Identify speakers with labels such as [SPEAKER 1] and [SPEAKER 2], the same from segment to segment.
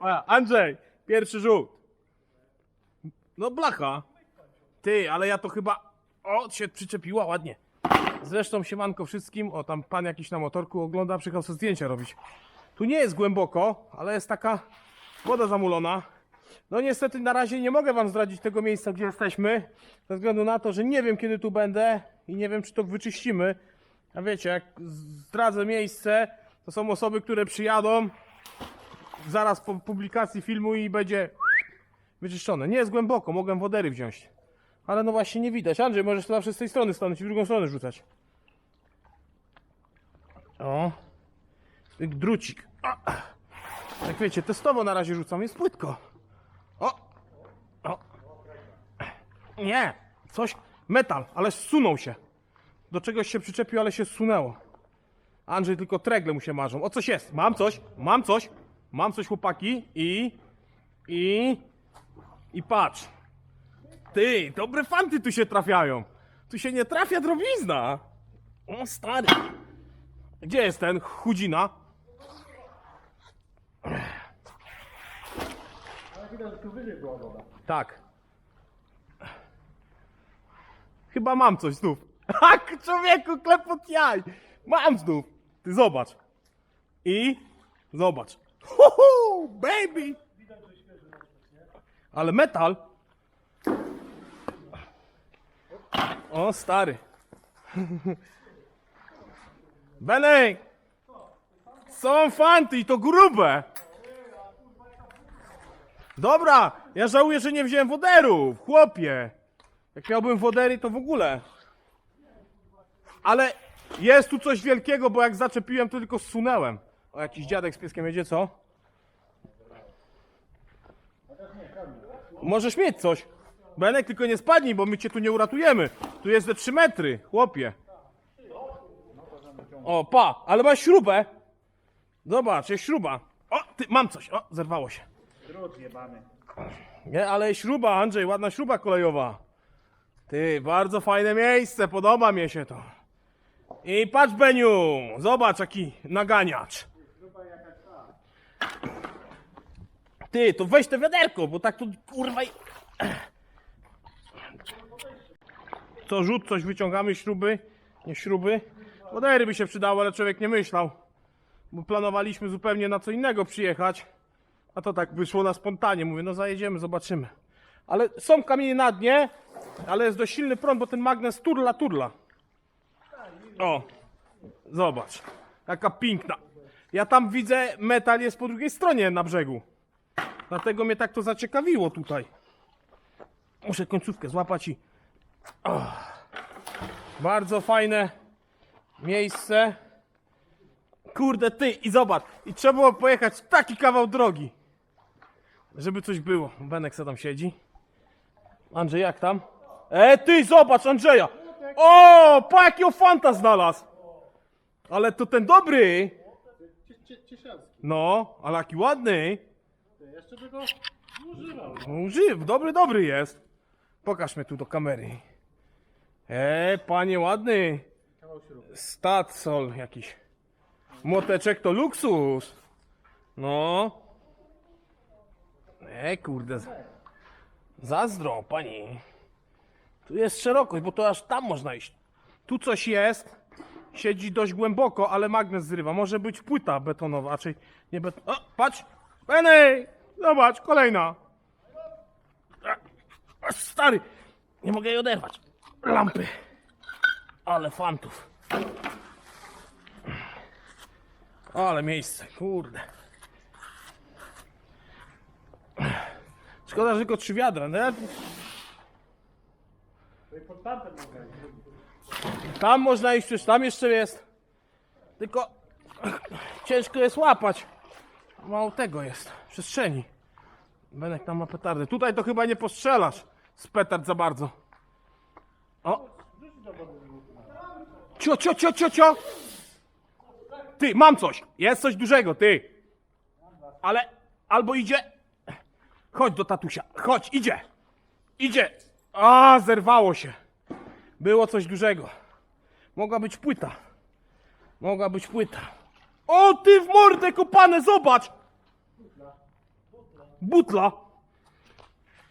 [SPEAKER 1] A, Andrzej, pierwszy rzut. No blacha. Ty, ale ja to chyba... O, się przyczepiła ładnie. Zresztą siemanko wszystkim. O, tam pan jakiś na motorku ogląda, przyjechał sobie zdjęcia robić. Tu nie jest głęboko, ale jest taka woda zamulona. No niestety na razie nie mogę wam zdradzić tego miejsca, gdzie jesteśmy, ze względu na to, że nie wiem kiedy tu będę i nie wiem czy to wyczyścimy. A wiecie, jak zdradzę miejsce, to są osoby, które przyjadą zaraz po publikacji filmu i będzie wyczyszczone. Nie jest głęboko, mogłem wodery wziąć. Ale no właśnie nie widać. Andrzej, możesz to zawsze z tej strony stanąć i w drugą stronę rzucać. O. Drucik. O. Jak wiecie, testowo na razie rzucam, jest płytko. O! O! Nie! Coś. Metal, ale zsunął się. Do czegoś się przyczepił, ale się zsunęło. Andrzej tylko tregle mu się marzą. O coś jest. Mam coś, mam coś. Mam coś, chłopaki. I. I. I patrz. Ty, dobre fanty tu się trafiają. Tu się nie trafia drobizna. O stary. Gdzie jest ten chudzina? Tak. Chyba mam coś znów. Tak, człowieku, klepot jaj. Mam znów. Ty zobacz. I zobacz. Huhu, baby. Ale metal. O, stary. Benek. Są fanty i to grube. Dobra, ja żałuję, że nie wziąłem woderów, chłopie. Jak miałbym wodery, to w ogóle. Ale jest tu coś wielkiego, bo jak zaczepiłem, to tylko zsunęłem. O, jakiś dziadek z pieskiem jedzie, co? Możesz mieć coś. Benek, tylko nie spadnij, bo my cię tu nie uratujemy. Tu jest ze 3 metry, chłopie. O, pa, ale masz śrubę. Zobacz, jest śruba. O, ty, mam coś. O, zerwało się.
[SPEAKER 2] Drut jebany.
[SPEAKER 1] Nie, ale śruba, Andrzej, ładna śruba kolejowa. Ty, bardzo fajne miejsce, podoba mi się to. I patrz, Beniu, zobacz jaki naganiacz. Ty, to weź te wiaderko, bo tak tu kurwa... i- Co rzut, coś wyciągamy, śruby, nie śruby. Wodery by się przydało, ale człowiek nie myślał. Bo planowaliśmy zupełnie na co innego przyjechać. A to tak wyszło na spontanie. Mówię, no zajedziemy, zobaczymy. Ale są kamienie na dnie, ale jest dość silny prąd, bo ten magnes turla, turla. O, zobacz. Jaka piękna. Ja tam widzę, metal jest po drugiej stronie na brzegu. Dlatego mnie tak to zaciekawiło tutaj. Muszę końcówkę złapać i... O. Bardzo fajne miejsce. Kurde ty i zobacz. I trzeba było pojechać taki kawał drogi. Żeby coś było. Benek se tam siedzi. Andrzej jak tam? E ty zobacz Andrzeja. O, pa jakiego fanta znalazł. Ale to ten dobry. No, ale jaki ładny.
[SPEAKER 2] Jeszcze by go używał.
[SPEAKER 1] No, Używ, dobry, dobry jest. Pokaż mnie tu do kamery. E, panie ładny.
[SPEAKER 2] Kawał śruby.
[SPEAKER 1] Statsol jakiś. Młoteczek to luksus. No. E, kurde. Zazdro, pani. Tu jest szerokość, bo to aż tam można iść. Tu coś jest. Siedzi dość głęboko, ale magnes zrywa. Może być płyta betonowa, raczej nie beton. O, patrz! Penny! Zobacz, kolejna. Stary! Nie mogę jej oderwać. Lampy. Ale fantów. Ale miejsce, kurde. Szkoda, że tylko trzy wiadra.
[SPEAKER 2] Mogę.
[SPEAKER 1] Tam można iść, przecież tam jeszcze jest. Tylko ciężko jest łapać. Mało tego jest. Przestrzeni. Benek tam ma petardę. Tutaj to chyba nie postrzelasz z petard za bardzo. O! Cio, cio, cio, cio, cio! Ty, mam coś! Jest coś dużego, ty! Ale albo idzie. Chodź do tatusia. Chodź, idzie! Idzie! A, zerwało się. Było coś dużego. Mogła być płyta. Mogła być płyta. O, ty w mordę kopane, zobacz! Butla.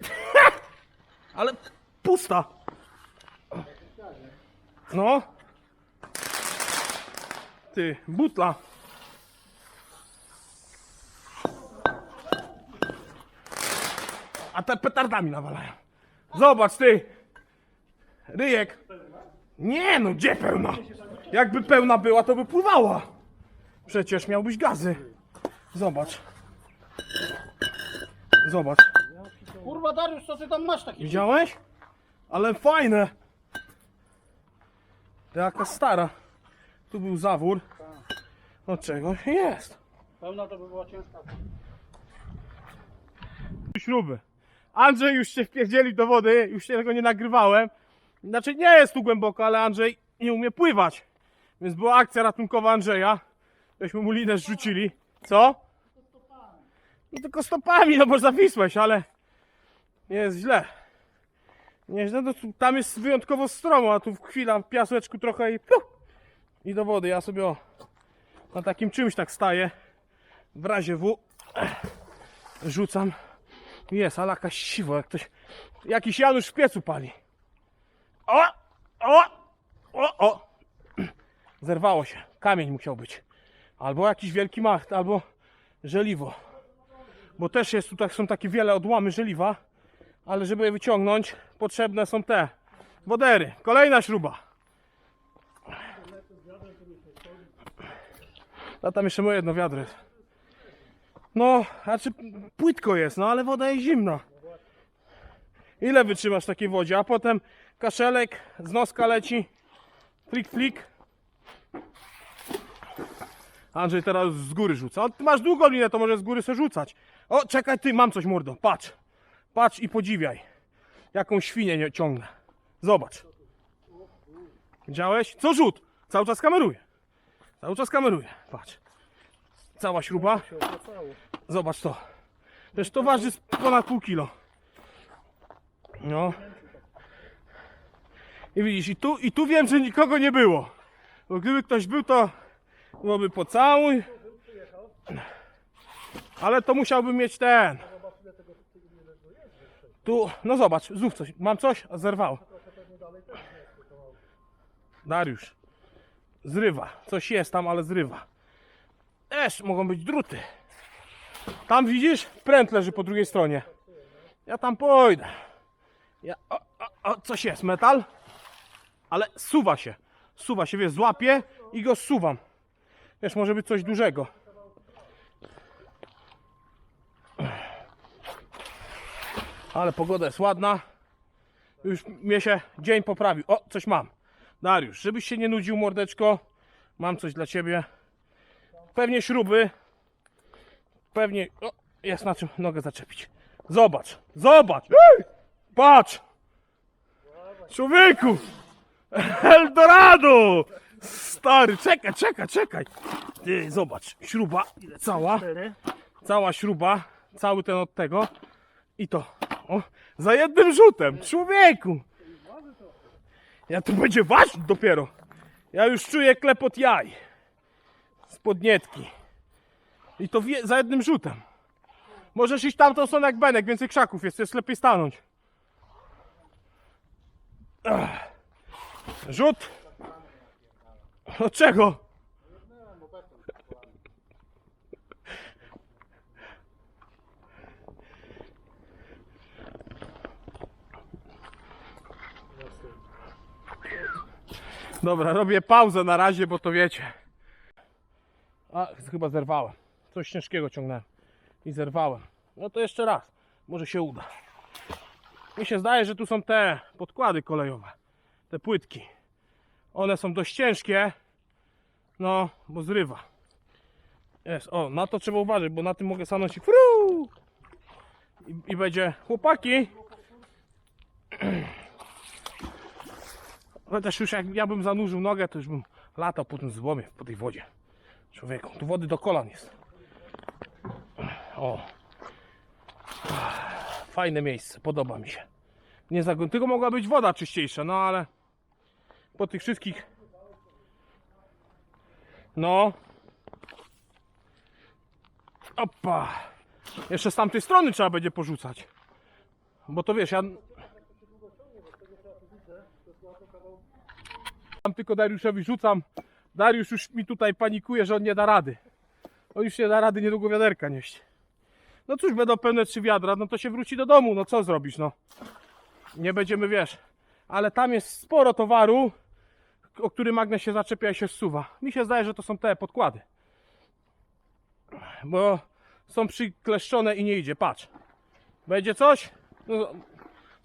[SPEAKER 1] Ale pusta. No. Ty, butla. A te petardami nawalają. Zobacz ty. Ryjek. Nie no, gdzie pełna? Jakby pełna była, to by pływała. Przecież miałbyś gazy. Zobacz. Zobacz.
[SPEAKER 2] Kurwa Dariusz, co ty tam masz taki?
[SPEAKER 1] Widziałeś? Ale fajne. To Jaka stara. Tu był zawór. Od czego jest?
[SPEAKER 2] Pełna to by była ciężka.
[SPEAKER 1] Śruby. Andrzej już się wpierdzieli do wody, już się tego nie nagrywałem. Znaczy nie jest tu głęboko, ale Andrzej nie umie pływać. Więc była akcja ratunkowa Andrzeja. Żeśmy mu linę zrzucili. Co? No tylko stopami, no bo zawisłeś, ale nie jest źle. Nie jest źle, no tu- tam jest wyjątkowo stromo, a tu chwila w piaseczku trochę i piu, i do wody. Ja sobie o, na takim czymś tak staję. W razie W rzucam. Jest, ale jakaś siwo, jak ktoś... Jakiś Janusz w piecu pali. O! O! O! O! Zerwało się. Kamień musiał być. Albo jakiś wielki macht, albo żeliwo. Bo też jest tutaj, są takie wiele odłamy żeliwa, ale żeby je wyciągnąć, potrzebne są te wodery. Kolejna śruba. A tam jeszcze moje jedno wiadro jest. No, znaczy płytko jest, no ale woda jest zimna. Ile wytrzymasz w takiej wodzie? A potem kaszelek, z noska leci, flik flik. Andrzej teraz z góry rzuca. Ty masz długą linę, to może z góry sobie rzucać. O, czekaj ty, mam coś mordo, patrz. Patrz i podziwiaj. Jaką świnię ciągnę. Zobacz. Widziałeś? Co rzut? Cały czas kameruje. Cały czas kameruje. Patrz. Cała śruba. Zobacz to. Też to waży ponad pół kilo. No. I widzisz, i tu, i tu wiem, że nikogo nie było. Bo gdyby ktoś był, to byłoby pocałuj. Ale to musiałby mieć ten. Tu, no zobacz, znów coś. Mam coś, a zerwało. Dariusz. Zrywa. Coś jest tam, ale zrywa. Też mogą być druty. Tam widzisz? Pręt leży po drugiej stronie. Ja tam pójdę. Ja, o, o, o, coś jest, metal? Ale suwa się. Suwa się, wiesz, złapię i go suwam. Wiesz, może być coś dużego. Ale pogoda jest ładna. Już mnie się dzień poprawił. O, coś mam. Dariusz, żebyś się nie nudził, mordeczko. Mam coś dla ciebie. Pewnie śruby. Pewnie. O, jest na czym nogę zaczepić. Zobacz, zobacz! Ej! Patrz! Człowieku! Eldorado! Stary, czekaj, czekaj, czekaj. Ty, zobacz, śruba cała. Cała śruba, cały ten od tego. I to. O, za jednym rzutem, człowieku! Ja tu będzie ważyć dopiero. Ja już czuję klepot jaj. Spodnietki. I to wie, za jednym rzutem. Możesz iść tamtą stronę jak Benek, więcej krzaków jest, jest lepiej stanąć. Rzut. Od czego? Dobra, robię pauzę na razie, bo to wiecie. A, chyba zerwałem. Coś ciężkiego ciągnąłem. I zerwałem. No to jeszcze raz. Może się uda. Mi się zdaje, że tu są te podkłady kolejowe. Te płytki. One są dość ciężkie. No, bo zrywa. Jest, o, na to trzeba uważać, bo na tym mogę stanąć i! I, i będzie chłopaki. Chociaż już jak ja bym zanurzył nogę, to już bym latał po tym złomie, po tej wodzie. Człowieku, tu wody do kolan jest. O. Fajne miejsce, podoba mi się. Nie zagłęb... Tylko mogła być woda czyściejsza, no ale po tych wszystkich. No. Opa. Jeszcze z tamtej strony trzeba będzie porzucać. Bo to wiesz, ja... Tam tylko Dariuszowi rzucam. Dariusz już mi tutaj panikuje, że on nie da rady. On już nie da rady niedługo wiaderka nieść. No cóż, będą pełne trzy wiadra, no to się wróci do domu, no co zrobisz, no. Nie będziemy, wiesz. Ale tam jest sporo towaru, o który magnes się zaczepia i się zsuwa. Mi się zdaje, że to są te podkłady. Bo są przykleszczone i nie idzie, patrz. Będzie coś? No,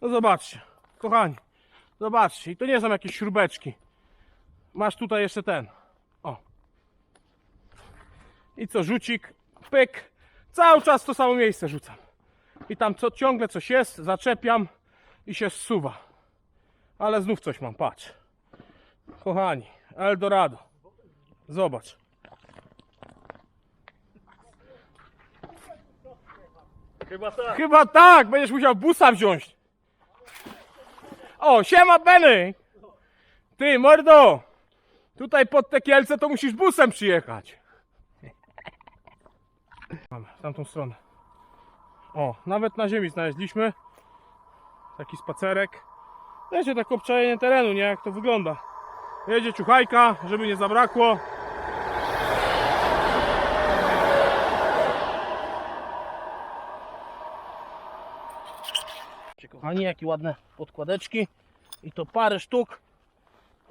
[SPEAKER 1] no zobaczcie, kochani. Zobaczcie, i to nie są jakieś śrubeczki. Masz tutaj jeszcze ten. O. I co, rzucik, pyk. Cały czas to samo miejsce rzucam. I tam co, ciągle coś jest, zaczepiam i się zsuwa. Ale znów coś mam, patrz. Kochani, Eldorado. Zobacz.
[SPEAKER 2] Chyba tak.
[SPEAKER 1] Chyba tak, będziesz musiał busa wziąć. O, siema Benny! Ty, mordo! Tutaj pod te Kielce to musisz busem przyjechać. Mamy, w tamtą stronę. O, nawet na ziemi znaleźliśmy. Taki spacerek. Wiecie, tak obczajenie terenu, nie? Jak to wygląda. Jedzie ciuchajka, żeby nie zabrakło. Kochani, jakie ładne podkładeczki. I to parę sztuk.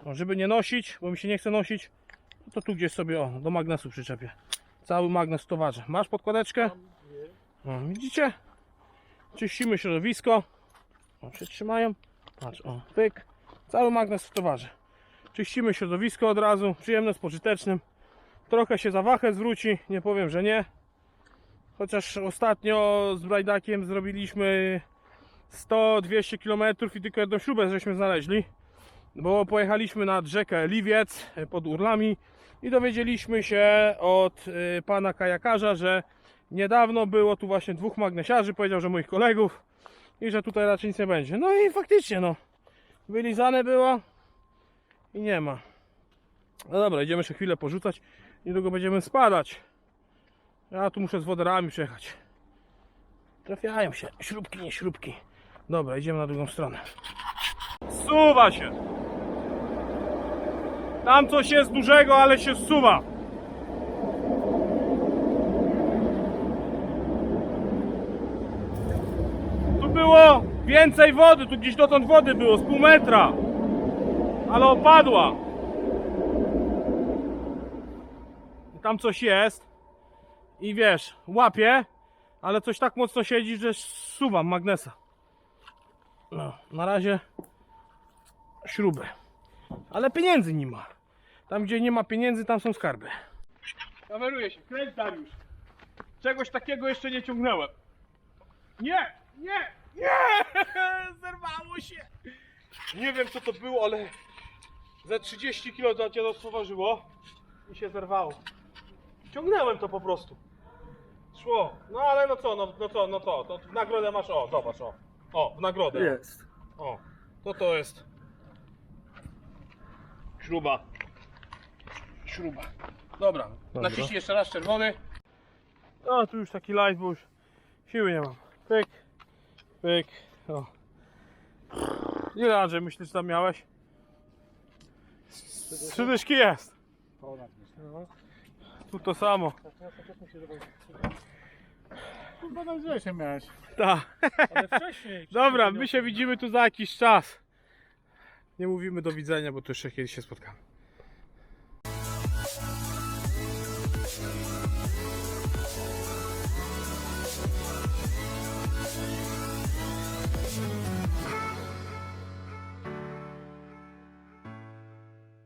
[SPEAKER 1] No, żeby nie nosić, bo mi się nie chce nosić, no to tu gdzieś sobie o, do magnesu przyczepię. Cały magnes towarze. Masz podkładeczkę? No, widzicie? Czyścimy środowisko. O, przytrzymają. Patrz, o, pyk. Cały magnes w towarze. Czyścimy środowisko od razu. Przyjemne z. Trochę się za wachę zwróci, nie powiem, że nie. Chociaż ostatnio z Brajdakiem zrobiliśmy 100-200 km i tylko jedną śrubę żeśmy znaleźli. Bo pojechaliśmy nad rzekę Liwiec e, pod Urlami i dowiedzieliśmy się od y, pana kajakarza, że niedawno było tu właśnie dwóch magnesiarzy, powiedział, że moich kolegów i że tutaj raczej nic nie będzie. No i faktycznie no, wylizane było i nie ma. No dobra, idziemy jeszcze chwilę porzucać, niedługo będziemy spadać. Ja tu muszę z woderami przejechać. Trafiają się, śrubki, nie śrubki. Dobra, idziemy na drugą stronę. Suwa się! Tam coś jest dużego, ale się zsuwa. Tu było więcej wody, tu gdzieś dotąd wody było, z pół metra. Ale opadła. Tam coś jest. I wiesz, łapie, ale coś tak mocno siedzi, że zsuwam magnesa. No, na razie śruby. Ale pieniędzy nie ma. Tam gdzie nie ma pieniędzy, tam są skarby. Kameruje się, kręć Dariusz. Czegoś takiego jeszcze nie ciągnąłem. Nie, nie, nie! Zerwało się. Nie wiem co to było, ale za 30 kg to stworzyło i się zerwało. Ciągnąłem to po prostu. Szło. No ale no co, no, no co, no co, to w nagrodę masz, o, zobacz, o. O, w nagrodę.
[SPEAKER 2] Jest.
[SPEAKER 1] O, to to jest śruba. Śruba. Dobra, naciśnij jeszcze raz czerwony. A tu już taki light, bo już siły nie mam. Pyk, pyk, o. Ile Andrzej myślisz, że tam miałeś? Trzy dyszki jest. No. Tu to samo.
[SPEAKER 2] Chyba tam gdzieś miałeś.
[SPEAKER 1] Tak.
[SPEAKER 2] Ale wcześniej.
[SPEAKER 1] Dobra, my się widzimy tu za jakiś czas. Nie mówimy do widzenia, bo tu jeszcze kiedyś się spotkamy.